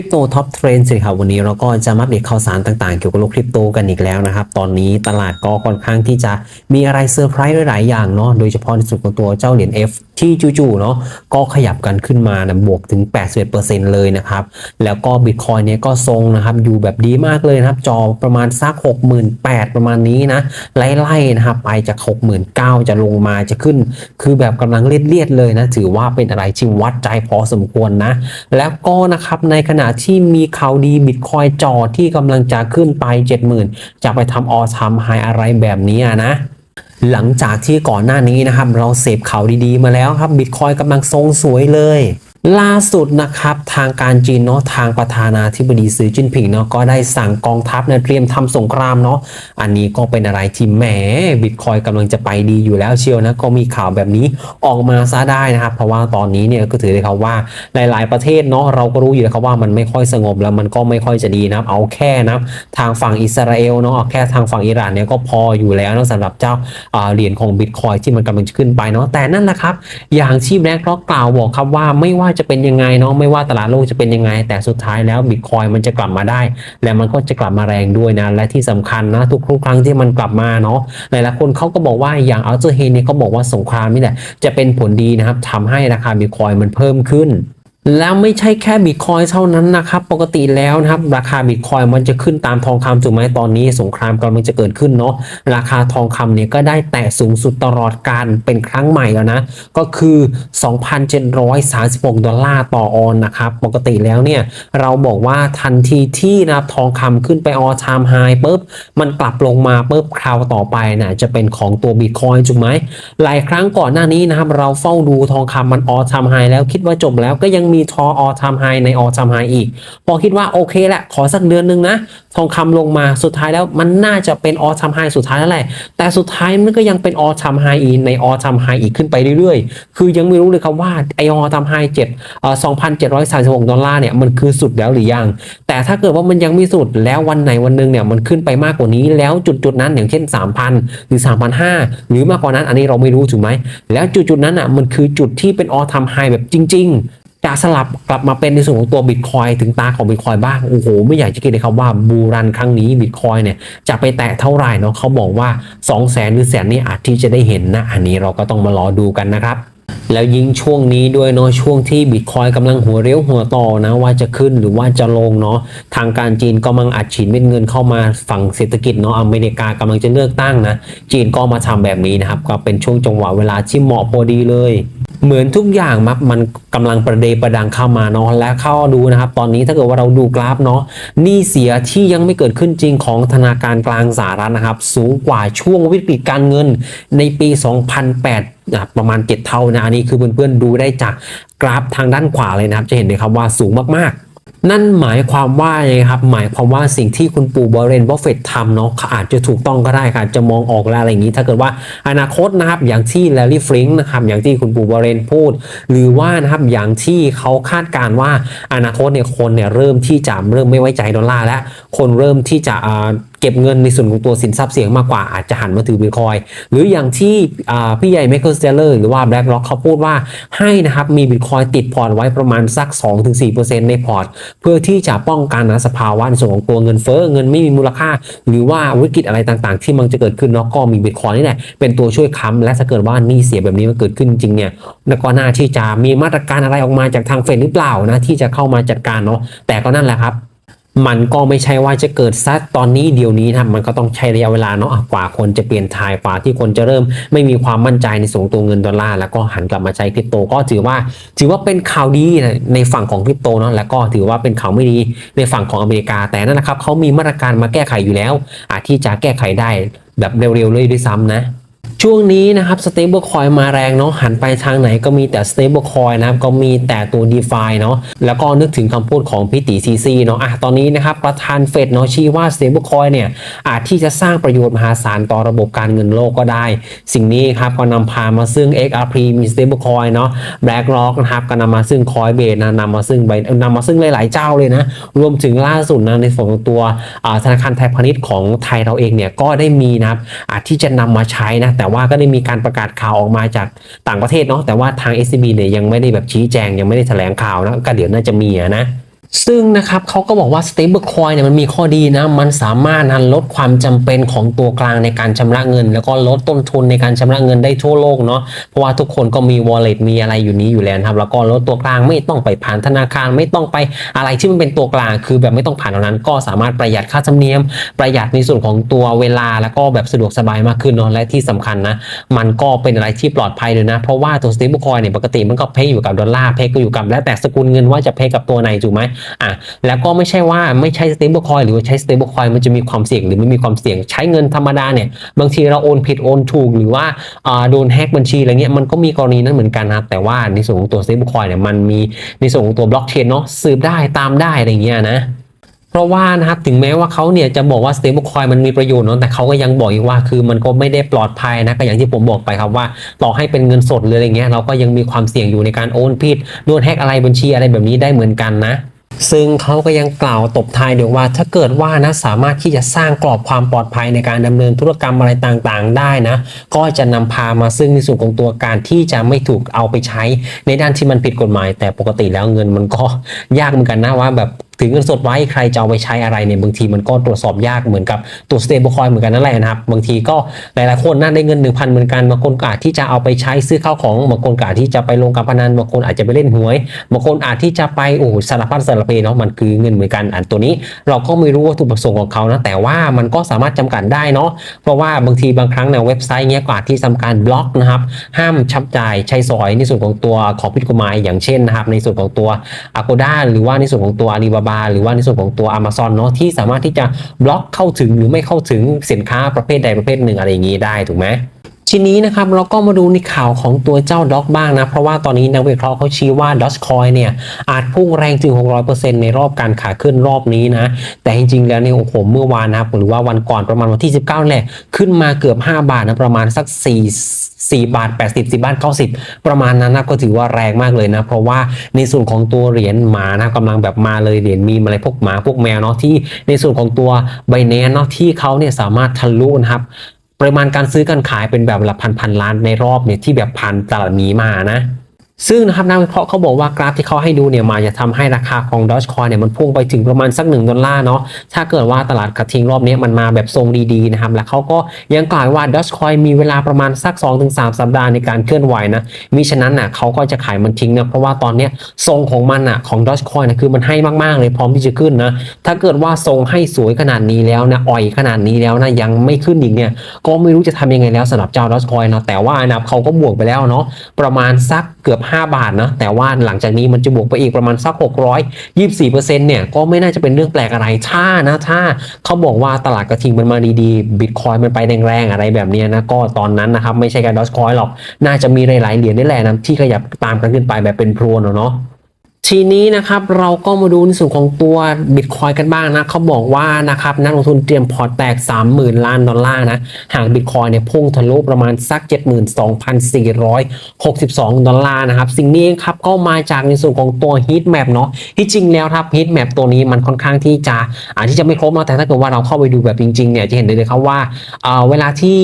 ริปโตท็อปเทรนด์สิครับวันนี้เราก็จะมาอัปเดตข่าวสารต่างๆ เกี่ยวกับโลกคริปโตกันอีกแล้วนะครับ ตอนนี้ตลาดก็ค่อนข้างที่จะมีอะไรเซอร์ไพรส์หลายๆอย่างเนาะโดยเฉพาะในส่วนของตัวเจ้าเหรียญ F ที่จู่ๆเนาะก็ขยับกันขึ้นมานะบวกถึง 81%เลยนะครับ แล้วก็บิตคอยเนี่ยก็ทรงนะครับ อยู่แบบดีมากเลยนะครับ จอประมาณสัก 68,000 ประมาณนี้นะ ไล่ๆนะครับไปจาก 69,000 จะลงมาจะขึ้น คือแบบกำลังเลียดๆเลยนะ ถือว่าเป็นอะไรที่วัดใจพอสมควรนะ แล้วก็นะครับในขณะที่มีข่าวดีบิตคอยจอที่กำลังจะขึ้นไป 70,000 จะไปทำออทำไฮอะไรแบบนี้อะนะหลังจากที่ก่อนหน้านี้นะครับ เราเสพข่าวดีๆมาแล้วครับบิตคอยกำลังทรงสวยเลย ล่าสุดนะครับทางการจีนเนาะทางประธานาธิบดีสีจิ้นผิงเนาะก็ได้สั่งกองทัพเนี่ยเตรียมทำสงครามเนาะอันนี้ก็เป็นอะไรที่แหมบิตคอยกำลังจะไปดีอยู่แล้วเชียวนะก็มีข่าวแบบนี้ออกมาซะได้นะครับ เพราะว่าตอนนี้เนี่ยก็ถือได้ครับว่าหลาย ๆ ประเทศเนาะเราก็รู้อยู่แล้วครับว่ามันไม่ค่อยสงบแล้วมันก็ไม่ค่อยจะดีนะเอาแค่นะทางฝั่งอิสราเอลเนาะเอาแค่ทางฝั่งอิหร่านเนี่ยก็พออยู่แล้วนะสำหรับเจ้าเหรียญของบิตคอยที่มันกำลังจะขึ้นไปเนาะแต่นั่นแหละครับอย่างที่แบล็กร็อกกล่าวบอกครับว่าไม่ว่าจะเป็นยังไงเนาะไม่ว่าตลาดโลกจะเป็นยังไง แต่สุดท้ายแล้วบิตคอยมันจะกลับมาได้ และมันก็จะกลับมาแรงด้วยนะ และที่สำคัญนะทุกครั้งที่มันกลับมาเนาะหลายๆคนเขาก็บอกว่าอย่างอัลเจอร์เฮนเนี่ยเขาบอกว่าสงครามนี่แหละจะเป็นผลดีนะครับทำให้ราคาบิตคอยมันเพิ่มขึ้น แล้วไม่ใช่แค่บิตคอยเท่านั้นนะครับ ปกติแล้วนะครับ ราคาบิตคอยมันจะขึ้นตามทองคำถูกไหมตอนนี้สงครามกำลังจะเกิดขึ้นเนาะราคาทองคำเนี่ยก็ได้แตะสูงสุดตลอดการเป็นครั้งใหม่แล้วนะ ก็คือ 2,736 ดอลลาร์ต่อออนนะครับ ปกติแล้วเนี่ย เราบอกว่าทันทีที่นะทองคำขึ้นไปออทามไฮปุ๊บมันกลับลงมาปุ๊บคราวต่อไปนะจะเป็นของตัวบิตคอยถูกไหมหลายครั้งก่อนหน้านี้นะครับเราเฝ้าดูทองคำมันออทามไฮแล้วคิดว่าจบแล้วก็ยังมีทอออทามไฮในออทามไฮอีก พอคิดว่าโอเคแหละ ขอสักเดือนหนึงนะ ทองคำลงมาสุดท้ายแล้วมันน่าจะเป็นออทามไฮสุดท้ายแล้วแหละ แต่สุดท้ายมันก็ยังเป็นออทามไฮอีในออทามไฮอีกขึ้นไปเรื่อยๆ คือยังไม่รู้เลยครับว่าไอออทามไฮเจ็ดเอ่อสองพันเจ็ดร้อยสามสิบหกดอลลาร์เนี่ยมันคือสุดแล้วหรือยัง แต่ถ้าเกิดว่ามันยังไม่สุดแล้ววันไหนวันหนึ่งเนี่ยมันขึ้นไปมากกว่านี้แล้วจุดจุดๆนั้นอย่างเช่น 3,000 หรือ 3,500 หรือมากกว่านั้นอันนี้เราไม่รู้ถูกไหมแล้วจุดจุดๆนั้นอะมันคือจุดที่เป็นออทามไฮแบบจริง ๆ จะสลับกลับมาเป็นในส่วนของตัวบิตคอยถึงตาของบิตคอยบ้างโอ้โหไม่อยากจะคิดเลยครับว่าบูรันครั้งนี้บิตคอยเนี่ยจะไปแตะเท่าไหร่เนาะเขาบอกว่า 2 0 0แสนหรือแสนนี่อาจที่จะได้เห็นนะอันนี้เราก็ต้องมารอดูกันนะครับแล้วยิ่งช่วงนี้ด้วยเนาะช่วงที่บิตคอยกำลังหัวเรียวหัวต่อนะว่าจะขึ้นหรือว่าจะลงเนาะทางการจีนก็กำลังอัดฉีดเม็ดเงินเข้ามาฝั่งเศรษฐกิจเนาะอเมริกากำลังจะเลือกตั้งนะ จีนก็มาทำแบบนี้นะครับ ก็เป็นช่วงจังหวะเวลาที่เหมาะพอดีเลย เหมือนทุกอย่างมับมันกำลังประเดประดังเข้ามาเนาะและเข้าดูนะครับ ตอนนี้ถ้าเกิดว่าเราดูกราฟเนาะหนี้เสียที่ยังไม่เกิดขึ้นจริงของธนาคารกลางสหรัฐนะครับ สูงกว่าช่วงวิกฤตการเงินในปี 2008ประมาณ 7 เท่านะ อันนี้คือเพื่อนๆดูได้จากกราฟทางด้านขวาเลยนะครับ จะเห็นเลยครับว่าสูงมากๆ นั่นหมายความว่าไงครับหมายความว่าสิ่งที่คุณปู่บรเรนบัฟเฟตทำเนาะอาจจะถูกต้องก็ได้ค่ะจะมองออกแล้วอะไรอย่างนี้ ถ้าเกิดว่าอนาคตนะครับอย่างที่แลลี่ฟริงค์นะครับอย่างที่คุณปู่บรเรนพูด หรือว่านะครับอย่างที่เขาคาดการณ์ว่าอนาคตเนี่ยคนเนี่ยเริ่มที่จะเริ่มไม่ไว้ใจดอลลาร์แล้วคนเริ่มที่จะ เก็บเงินในส่วนของตัวสินทรัพย์เสี่ยงมากกว่าอาจจะหันมาถือบิตคอยหรืออย่างที่พี่ใหญ่เมเคิลสเตเลอร์หรือว่า BlackRock เขาพูดว่าให้นะครับมีบิตคอยติดพอร์ตไว้ประมาณสัก 2-4%ในพอร์ต เพื่อที่จะป้องกันนะสภาวะในส่วนของตัวเงินเฟ้อเงินไม่มีมูลค่า หรือว่าวิกฤตอะไรต่างๆ ที่มันจะเกิดขึ้นเนาะก็มีบิตคอยนี่แหละเป็นตัวช่วยค้ำและถ้าเกิดว่านี้เสียแบบนี้มันเกิดขึ้นจริงเนี่ยก็น่าที่จะมีมาตรการอะไรออกมาจากทางเฟดหรือเปล่านะที่จะเข้ามาจัดการเนาะแต่ก็นั่นแหละครับ มันก็ไม่ใช่ว่าจะเกิดซัดตอนนี้เดี๋ยวนี้นะครับมันก็ต้องใช้ระยะเวลาเนาะกว่าคนจะเปลี่ยนทายกว่าที่คนจะเริ่มไม่มีความมั่นใจในส่วนตัวเงินดอลลาร์แล้วก็หันกลับมาใช้คริปโตก็ถือว่า ถือว่าเป็นข่าวดีในฝั่งของคริปโตเนาะแล้วก็ถือว่าเป็นข่าวไม่ดีในฝั่งของอเมริกาแต่นั่นแหละครับเขามีมาตรการมาแก้ไขอยู่แล้ว อาจที่จะแก้ไขได้แบบเร็วๆเลยด้วยซ้ำนะ ช่วงนี้นะครับ stable coin มาแรงเนาะหันไปทางไหนก็มีแต่ stable coin นะครับ ก็มีแต่ตัว DeFi เนาะแล้วก็นึกถึงคำพูดของพี่ตีซีซีเนาะอะตอนนี้นะครับ ประธานเฟดเนาะชี้ว่า stable coin เนี่ย อาจที่จะสร้างประโยชน์มหาศาลต่อระบบการเงินโลกก็ได้ สิ่งนี้ครับก็นำพามาซึ่ง XRP มี stable coin เนาะ BlackRock นะครับก็นำมาซึ่ง Coinbase นะนำมาซึ่งใบนำมาซึ่งหลาย ๆ เจ้าเลยนะรวมถึงล่าสุดนะในส่วนของตัวธนาคารไทยพาณิชย์ของไทยเราเองเนี่ยก็ได้มีนะครับอาจที่จะนำมาใช้นะแต่ว่าก็ได้มีการประกาศข่าวออกมาจากต่างประเทศเนาะแต่ว่าทาง SCB เนี่ยยังไม่ได้แบบชี้แจงยังไม่ได้แถลงข่าวนะก็เดี๋ยวน่าจะมีนะ ซึ่งนะครับเขาก็บอกว่า stablecoin เนี่ยมันมีข้อดีนะ มันสามารถนะลดความจำเป็นของตัวกลางในการชำระเงิน แล้วก็ลดต้นทุนในการชำระเงินได้ทั่วโลกเนาะเพราะว่าทุกคนก็มี wallet มีอะไรอยู่นี้อยู่แล้วครับ แล้วก็ลดตัวกลางไม่ต้องไปผ่านธนาคารไม่ต้องไปอะไรที่มันเป็นตัวกลาง คือแบบไม่ต้องผ่านตรงนั้น ก็สามารถประหยัดค่าธรรมเนียม ประหยัดในส่วนของตัวเวลาแล้วก็แบบสะดวกสบายมากขึ้นเนาะและที่สำคัญนะมันก็เป็นอะไรที่ปลอดภัยเลยนะ เพราะว่าตัว stablecoin เนี่ยปกติมันก็เพย์อยู่กับดอลลาร์เพย์ก็อยู่กับแล้วแต่สกุลเงินว่าจะเพย์กับตัวไหนถูกไหมอะแล้วก็ไม่ใช่ว่าไม่ใช่ stablecoin หรือว่าใช้ stablecoin มันจะมีความเสี่ยงหรือไม่มีความเสี่ยงใช้เงินธรรมดาเนี่ยบางทีเราโอนผิดโอนถูกหรือว่าอ่าโดนแฮกบัญชีอะไรเงี้ยมันก็มีกรณีนั้นเหมือนกันนะครับแต่ว่าในส่วนของตัว stablecoin เนี่ยมันมีในส่วนของตัวบล็อกเชนเนาะสืบได้ตามได้อะไรเงี้ยนะเพราะว่านะครับถึงแม้ว่าเขาเนี่ยจะบอกว่า stablecoin มันมีประโยชน์เนอะแต่เขาก็ยังบอกอีกว่าคือมันก็ไม่ได้ปลอดภัยนะก็อย่างที่ผมบอกไปครับว่า ต่อให้เป็นเงินสดหรืออะไรเงี้ยเราก็ยังมีความเสี่ยงอยู่ในการโอนผิดโดนแฮกอะไรบัญชีอะไรแบบนี้ได้เหมือนกันนะ ซึ่งเขาก็ยังกล่าวตบท้ายด้วยว่า ถ้าเกิดว่านะสามารถที่จะสร้างกรอบความปลอดภัยในการดำเนินธุรกรรมอะไรต่างๆ ได้นะ ก็จะนำพามาซึ่งในส่วนของตัวการที่จะไม่ถูกเอาไปใช้ในด้านที่มันผิดกฎหมาย แต่ปกติแล้วเงินมันก็ยากเหมือนกันนะว่าแบบ ถือเงินสดไว้ใครจะเอาไปใช้อะไรเนี่ยบางทีมันก็ตรวจสอบยากเหมือนกับตัว stablecoin เหมือนกันนั่นแหละนะครับ บางทีก็หลายๆคนน่าได้เงิน 1,000 เหมือนกันบางคนอาจที่จะเอาไปใช้ซื้อข้าวของบางคนอาจที่จะไปลงการพนันบางคนอาจจะไปเล่นหวยบางคนอาจที่จะไปโอ้สารพัดสารเพเนาะมันคือเงินเหมือนกันอันตัวนี้ เราก็ไม่รู้วัตถุประสงค์ของเขานะแต่ว่ามันก็สามารถจำกัดได้เนาะเพราะว่าบางทีบางครั้งในเว็บไซต์เนี้ยก็อาจที่ทำการบล็อกนะครับห้ามชับจ่ายใช้สอยในส่วนของตัวของผิดกฎหมายอย่างเช่นนะครับในส่วนของตัว Agoda หรือว่าในส่วนของตัว Alibaba หรือว่าในส่วนของตัว Amazon เนาะที่สามารถที่จะบล็อกเข้าถึงหรือไม่เข้าถึงสินค้าประเภทใดประเภทหนึ่งอะไรอย่างนี้ได้ถูกไหมทีนี้นะครับเราก็มาดูในข่าวของตัวเจ้าด็อกบ้างนะ เพราะว่าตอนนี้นักวิเคราะห์เขาชี้ว่าดอ g คอยเนี่ย อาจพุ่งแรงถึง 600%ในรอบการขาขึ้นรอบนี้นะ แต่จริงๆ แล้วเนี่ยโอ้โหเมื่อวานนะครับหรือว่าวันก่อนประมาณวันที่ 19แหละขึ้นมาเกือบ 5 บาทนะ ประมาณสัก 4 4 บาท 80 10บาท90 ประมาณนั้นนะก็ถือว่าแรงมากเลยนะ เพราะว่าในส่วนของตัวเหรียญหมานะกำลังแบบมาเลยเหรียญมีอะไรพวกหมาพวกแมวเนาะที่ในส่วนของตัวใบแนนเนาะที่เขาเนี่ยสามารถทะลุนะครับปริมาณการซื้อการขายเป็นแบบหลักพันพันล้านในรอบเนี่ยที่แบบพันตลาดนี้มานะ ซึ่งนะครับนักวิเคราะห์เขาบอกว่ากราฟที่เขาให้ดูเนี่ยมาจะทำให้ราคาของ Dogecoin เนี่ยมันพุ่งไปถึงประมาณสัก 1 ดอลลาร์เนาะถ้าเกิดว่าตลาดกระทิงรอบนี้มันมาแบบทรงดีๆนะครับแล้วเขาก็ยังกล่าวว่า Dogecoin มีเวลาประมาณสัก 2-3 สัปดาห์ในการเคลื่อนไหวนะมิฉะนั้นน่ะเขาก็จะขายมันทิ้งนะเพราะว่าตอนนี้ทรงของมันอะของ Dogecoin นะคือมันให้มากๆเลยพร้อมที่จะขึ้นนะถ้าเกิดว่าทรงให้สวยขนาดนี้แล้วนะอ่อยขนาดนี้แล้วนะยังไม่ขึ้นอีกเนี่ยก็ไม่รู้จะทำยังไงแล้วสำหรับเจ้า Dogecoin นะแต่ว่านะครับเขาก็บวกไปแล้วเนาะประมาณสักเกือบ5 บาทนะแต่ว่าหลังจากนี้มันจะบวกไปอีกประมาณสัก 624%เนี่ยก็ไม่น่าจะเป็นเรื่องแปลกอะไรถ้านะถ้าเขาบอกว่าตลาดกระทิงมันมาดีๆบิตคอยมันไปแรงๆอะไรแบบนี้นะก็ตอนนั้นนะครับไม่ใช่การดอสคอยหรอก น่าจะมีหลายๆเหรียญนี่แหละนะที่ขยับตามกันขึ้นไปแบบเป็นพรวนเนาะ ทีนี้นะครับเราก็มาดูในส่วนของตัว Bitcoin กันบ้างนะเขาบอกว่านะครับนักลงทุนเตรียมพอร์ตแตก 30,000 ล้านดอลลาร์นะหาก Bitcoin เนี่ยพุ่งทะลุประมาณสัก 72,462 ดอลลาร์นะครับ สิ่งนี้ครับก็มาจากในส่วนของตัว Heat Map เนาะที่จริงแล้วครับ Heat Map ตัวนี้มันค่อนข้างที่จะอาจจะไม่ครบเนาะแต่ถ้าเกิดว่าเราเข้าไปดูแบบจริงๆเนี่ยจะเห็นได้เลยครับว่าเเวลาที่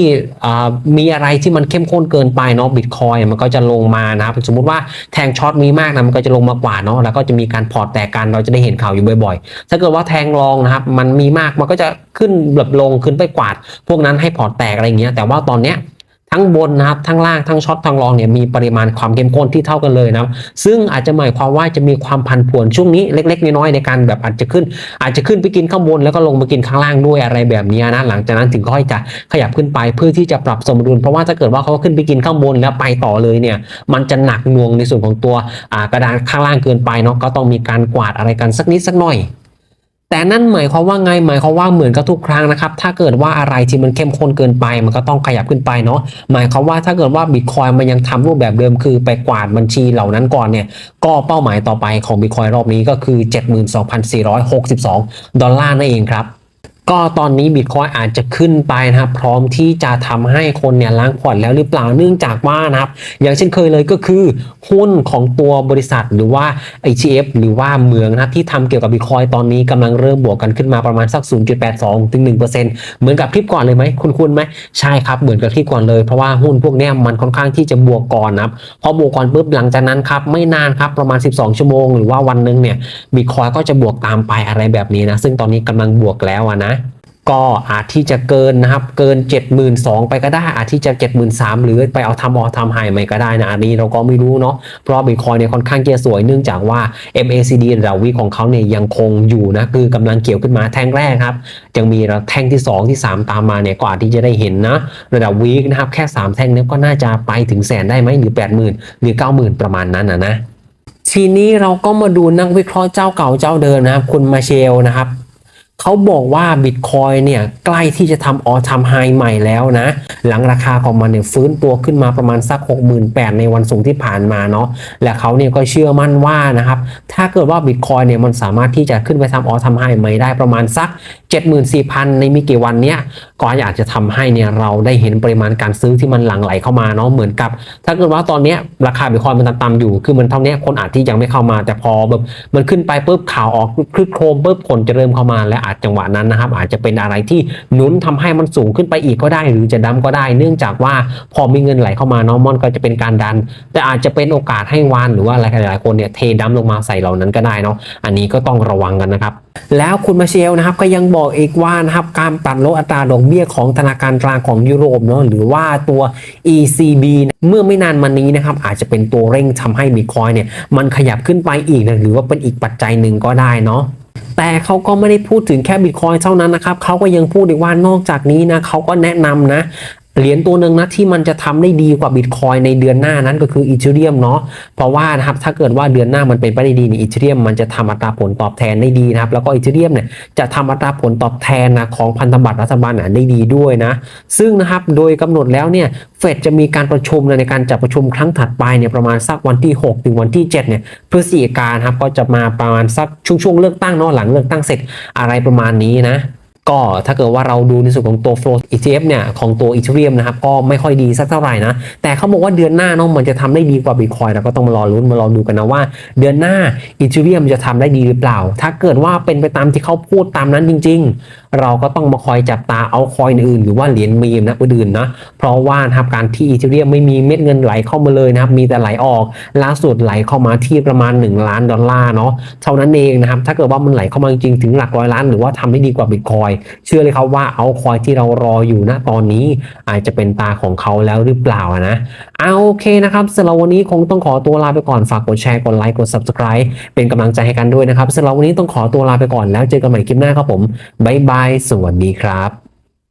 มีอะไรที่มันเข้มข้นเกินไปเนาะ Bitcoin มันก็จะลงมานะครับสมมุติว่าแทงช็อตมีมากนะมันก็จะลงมากว่าเนาะแล้วก็จะมีการพอร์ตแตกกันเราจะได้เห็นข่าวอยู่บ่อยๆ ถ้าเกิดว่าแทงรองนะครับมันมีมากมันก็จะขึ้นแบบลงขึ้นไปกวาด พวกนั้นให้พอร์ตแตกอะไรเงี้ยแต่ว่าตอนเนี้ย ทั้งบนนะครับทั้งล่างทั้งช็อตทั้งรองเนี่ยมีปริมาณความเข้มข้นที่เท่ากันเลยนะครับซึ่งอาจจะหมายความว่าจะมีความพันผวนช่วงนี้เล็ก ๆ น้อยๆในการแบบอาจจะขึ้น อาจจะขึ้นไปกินข้างบนแล้วก็ลงมากินข้างล่างด้วยอะไรแบบนี้นะหลังจากนั้นถึงค่อยจะขยับขึ้นไปเพื่อที่จะปรับสมดุลเพราะว่าถ้าเกิดว่าเขาขึ้นไปกินข้างบนแล้วไปต่อเลยเนี่ยมันจะหนักหน่วงในส่วนของตัวกระดานข้างล่างเกินไปเนาะก็ต้องมีการกวาดอะไรกันสักนิดสักหน่อย แต่นั่นหมายความว่าไงหมายความว่าเหมือนกับทุกครั้งนะครับ ถ้าเกิดว่าอะไรที่มันเข้มข้นเกินไป มันก็ต้องขยับขึ้นไปเนาะหมายความว่าถ้าเกิดว่าบิตคอยมันยังทำรูปแบบเดิมคือไปกวาดบัญชีเหล่านั้นก่อนเนี่ยก็เป้าหมายต่อไปของบิตคอยรอบนี้ก็คือ 72,462 ดอลลาร์นั่นเองครับ ก็ตอนนี้บิตคอยอาจจะขึ้นไปนะครับ พร้อมที่จะทำให้คนเนี่ยล้างพอร์ตแล้วหรือเปล่าเนื่องจากว่านะครับ อย่างเช่นเคยเลยก็คือหุ้นของตัวบริษัทหรือว่า ETF หรือว่าเมืองนะครับที่ทำเกี่ยวกับบิตคอยตอนนี้กำลังเริ่มบวกกันขึ้นมาประมาณสัก 0.82 ถึง 1%เหมือนกับคลิปก่อนเลยไหมคุณคุณไหมใช่ครับเหมือนกับคลิปก่อนเลยเพราะว่าหุ้นพวกนี้มันค่อนข้างที่จะบวกก่อนนะครับพอบวกก่อนปุ๊บหลังจากนั้นครับไม่นานครับประมาณ 12 ชั่วโมง หรือว่าวันหนึงเนี่ยบิตคอยก็จะบวกตามไปอะไรแบบนี้นะซึ่งตอนนี้กำลังบวกแล้วนะ ก็อาจที่จะเกินนะครับ เกิน 72,000 ไปก็ได้ อาจที่จะ 73,000 หรือไปเอาทำออทำไฮใหม่ก็ได้นะอันนี้เราก็ไม่รู้เนาะ เพราะบิตคอยเนี่ยค่อนข้างจะสวยเนื่องจากว่า MACD ระวิของเขาเนี่ยยังคงอยู่นะ คือกำลังเกี่ยวขึ้นมาแท่งแรกครับ ยังมีแท่งที่ 2 ที่ 3 ตามมาเนี่ยก็อาจที่จะได้เห็นนะ ระดับวีคนะครับ แค่ 3 แท่งเนี้ก็น่าจะไปถึงแสนได้ไหมหรือ 80,000 หรือ 90,000 ประมาณนั้นนะนะทีนี้เราก็มาดูนักวิเคราะห์เจ้าเก่าเจ้าเดิมนะครับคุณมาเชลนะครับ เขาบอกว่าบิตคอยเนี่ยใกล้ที่จะทำออทำไฮใหม่แล้วนะ หลังราคาของมันเนี่ยฟื้นตัวขึ้นมาประมาณสัก 68,000 ในวันสูงที่ผ่านมาเนาะและเขาเนี่ยก็เชื่อมั่นว่านะครับ ถ้าเกิดว่าบิตคอยเนี่ยมันสามารถที่จะขึ้นไปทำออทำไฮใหม่ได้ประมาณสัก74,000 ในไม่กี่วันเนี้ยก็อยากจะทำให้เนี่ยเราได้เห็นปริมาณการซื้อที่มันหลั่งไหลเข้ามาเนาะเหมือนกับ ถ้าเกิดว่าตอนเนี้ยราคาบิตคอยมันต่ำๆอยู่ คือมันเท่านี้คนอาจที่ยังไม่เข้ามาแต่พอแบบมันขึ้นไปปุ๊บข่าวออกคลึกโครมปุ๊บคนจะเริ่มเข้ามาและอาจจังหวะนั้นนะครับ อาจจะเป็นอะไรที่หนุนทำให้มันสูงขึ้นไปอีกก็ได้ หรือจะดั้มก็ได้ เนื่องจากว่าพอมีเงินไหลเข้ามาเนาะมันก็จะเป็นการดัน แต่อาจจะเป็นโอกาสให้วานหรือว่าอะไรหลายๆคนเนี่ยเทดั้มลงมาใส่เหล่านั้นก็ได้เนาะอันนี้ก็ต้องระวังกันนะครับแล้วคุณมาเชลนะครับก็ยังบอกอีกว่านะครับการตัดลดอัตราดอกเบี้ยของธนาคารกลางของยุโรปเนาะหรือว่าตัว ECB เนี่ยเมื่อไม่นานมานี้นะครับอาจจะเป็นตัวเร่งทำให้บิตคอยเนี่ยมันขยับขึ้นไปอีกนะหรือว่าเป็นอีกปัจจัยหนึ่งก็ได้เนาะแต่เขาก็ไม่ได้พูดถึงแค่บิตคอยเท่านั้นนะครับเขาก็ยังพูดอีกว่านอกจากนี้นะเขาก็แนะนำนะ เหรียญตัวหนึ่งนะที่มันจะทำได้ดีกว่าบิตคอยในเดือนหน้านั้นก็คืออีเทเรียมเนาะเพราะว่านะครับถ้าเกิดว่าเดือนหน้ามันเป็นไปได้ดีเนี่ยอีเทเรียมมันจะทำอัตราผลตอบแทนได้ดีนะครับแล้วก็อีเทเรียมเนี่ยจะทำอัตราผลตอบแทนนะของพันธบัตรรัฐบาลนะได้ดีด้วยนะ ซึ่งนะครับโดยกำหนดแล้วเนี่ยเฟดจะมีการประชุมในการจัดประชุมครั้งถัดไปเนี่ยประมาณสักวันที่ 6 ถึงวันที่7เนี่ยพฤศจิกายนครับก็จะมาประมาณสักช่วงช่วงๆเลือกตั้งเนาะหลังเลือกตั้งเสร็จอะไรประมาณนี้นะ ก็ถ้าเกิดว่าเราดูในส่วนของตัว flow ETF เนี่ยของตัว Ethereum นะครับก็ไม่ค่อยดีสักเท่าไหร่นะ แต่เขาบอกว่าเดือนหน้าเนาะมันจะทำได้ดีกว่า Bitcoin เราก็ต้องมารอลุ้นมารอดูกันนะว่า เดือนหน้า Ethereum จะทำได้ดีหรือเปล่า ถ้าเกิดว่าเป็นไปตามที่เขาพูดตามนั้นจริง ๆเราก็ต้องมาคอยจับตาเอาคอยอื่นหรือว่าเหรียญมีมนะอื่นนะเพราะว่านะครับการที่ Ethereum ไม่มีเม็ดเงินไหลเข้ามาเลยนะครับมีแต่ไหลออกล่าสุดไหลเข้ามาที่ประมาณ 1 ล้านดอลลาร์เนาะเท่านั้นเองนะครับถ้าเกิดว่ามันไหลเข้ามาจริงถึงหลักร้อยล้าน หรือว่าทำได้ดีกว่า Bitcoin เชื่อเลยครับว่าเอาคอยที่เรารออยู่นะตอนนี้อาจจะเป็นตาของเขาแล้วหรือเปล่านะเอาโอเคนะครับสำหรับวันนี้คงต้องขอตัวลาไปก่อนฝากกดแชร์กดไลค์กด subscribe เป็นกำลังใจให้กันด้วยนะครับสำหรับวันนี้ต้องขอตัวลาไปก่อนแล้วเจอกันใหม่คลิปหน้าครับผมบ๊ายบาย สวัสดีครับ